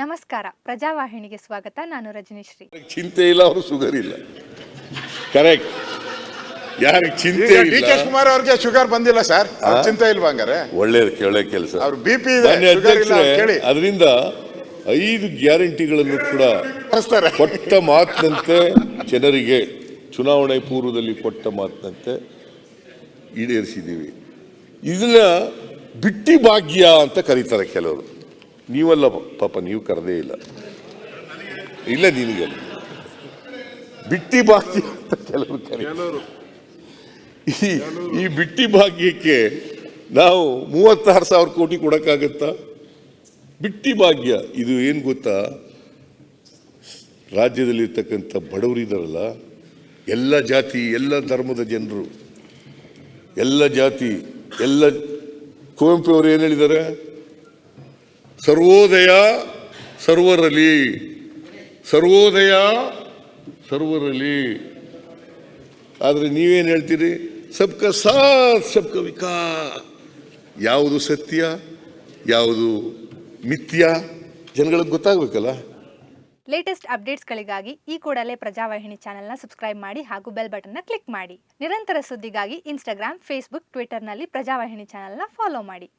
ನಮಸ್ಕಾರ. ಪ್ರಜಾವಾಹಿನಿಗೆ ಸ್ವಾಗತ. ನಾನು ರಜನೀಶ್ರೀ. ಚಿಂತೆ ಇಲ್ಲ ಅವರು ಶುಗರ್ ಇಲ್ಲ. ಕರೆಕ್ಟ್ ಯಾರಿಗೆ ಚಿಂತೆ ಡಿ ಇಲ್ಲ? ಕೆ ಕುಮಾರ್ ಅವ್ರಿಗೆ ಶುಗರ್ ಬಂದಿಲ್ಲ ಸರ್ ಅವ್ರ್ ಚಿಂತೆ ಇಲ್ವಾ ಹಂಗಾರೆ? ಒಳ್ಳೇದು ಕೇಳೋ ಕೆಲಸ. ಅವ್ರ ಬಿ ಪಿ ಇದೆ ಮಾನ್ಯ ಶುಗರ್ ಇಲ್ಲ ಅಧ್ಯಕ್ಷರೇ ಅವ್ರ್ ಕೇಳಿ. ಅದರಿಂದ ಐದು ಗ್ಯಾರಂಟಿಗಳನ್ನು ಕೂಡ ಕಳಿಸ್ತಾರೆ. ಕೊಟ್ಟ ಮಾತಿನಂತೆ ಜನರಿಗೆ ಚುನಾವಣೆ ಪೂರ್ವದಲ್ಲಿ ಕೊಟ್ಟ ಮಾತಿನಂತೆ ಈಡೇರಿಸಿದ್ದೀವಿ. ಇದನ್ನ ಬಿಟ್ಟಿ ಭಾಗ್ಯ ಅಂತ ಕರೀತಾರೆ ಕೆಲವರು. ನೀವಲ್ಲ ಪಾಪ ನೀವು ಕರೆದೇ ಇಲ್ಲ. ಇಲ್ಲ ನಿನಗೆ. ಬಿಟ್ಟಿ ಭಾಗ್ಯ ಅಂತ ಕೆಲವರು ಕರೀತಾರೆ. ಈ ಈ ಬಿಟ್ಟಿ ಭಾಗ್ಯಕ್ಕೆ ನಾವು ಮೂವತ್ತಾರು ಸಾವಿರ ಕೋಟಿ ಕೊಡೋಕ್ಕಾಗತ್ತಾ? ಬಿಟ್ಟಿ ಭಾಗ್ಯ ಇದು ಏನು ಗೊತ್ತಾ? ರಾಜ್ಯದಲ್ಲಿರ್ತಕ್ಕಂಥ ಬಡವರಿದ್ದಾರಲ್ಲ ಎಲ್ಲ ಜಾತಿ ಎಲ್ಲ ಧರ್ಮದ ಜನರು ಎಲ್ಲ ಜಾತಿ ಎಲ್ಲ ಕುವೆಂಪು ಅವರು ಏನು ಹೇಳಿದ್ದಾರೆ ಸರ್ವೋದಯ ಸರ್ವರಲಿ ಸರ್ವೋದಯ ಸರ್ವರಲಿ ಆದರೆ ನೀವೇನು ಹೇಳ್ತೀರಿ? ಸಬ್ಕ ಸಾತ್ ಸಬ್ಕ ವಿಕಾ ಯಾವುದು ಸತ್ಯ, ಯಾವುದು ಮಿಥ್ಯ? ಜನಗಳಿಗೆ ಗೊತ್ತಾಗಬೇಕಲ್ಲ? ಲೇಟೆಸ್ಟ್ ಅಪ್ಡೇಟ್ಸ್ಗಳಿಗಾಗಿ ಈ ಕೂಡಲೇ ಪ್ರಜಾವಾಹಿನಿ ಚಾನೆಲ್ನ ಸಬ್ಸ್ಕ್ರೈಬ್ ಮಾಡಿ ಹಾಗೂ ಬೆಲ್ ಬಟನ್ನ ಕ್ಲಿಕ್ ಮಾಡಿ. ನಿರಂತರ ಸುದ್ದಿಗಾಗಿ ಇನ್ಸ್ಟಾಗ್ರಾಮ್ ಫೇಸ್ಬುಕ್ ಟ್ವಿಟರ್ನಲ್ಲಿ ಪ್ರಜಾವಾಹಿನಿ ಚಾನೆಲ್ನ ಫಾಲೋ ಮಾಡಿ.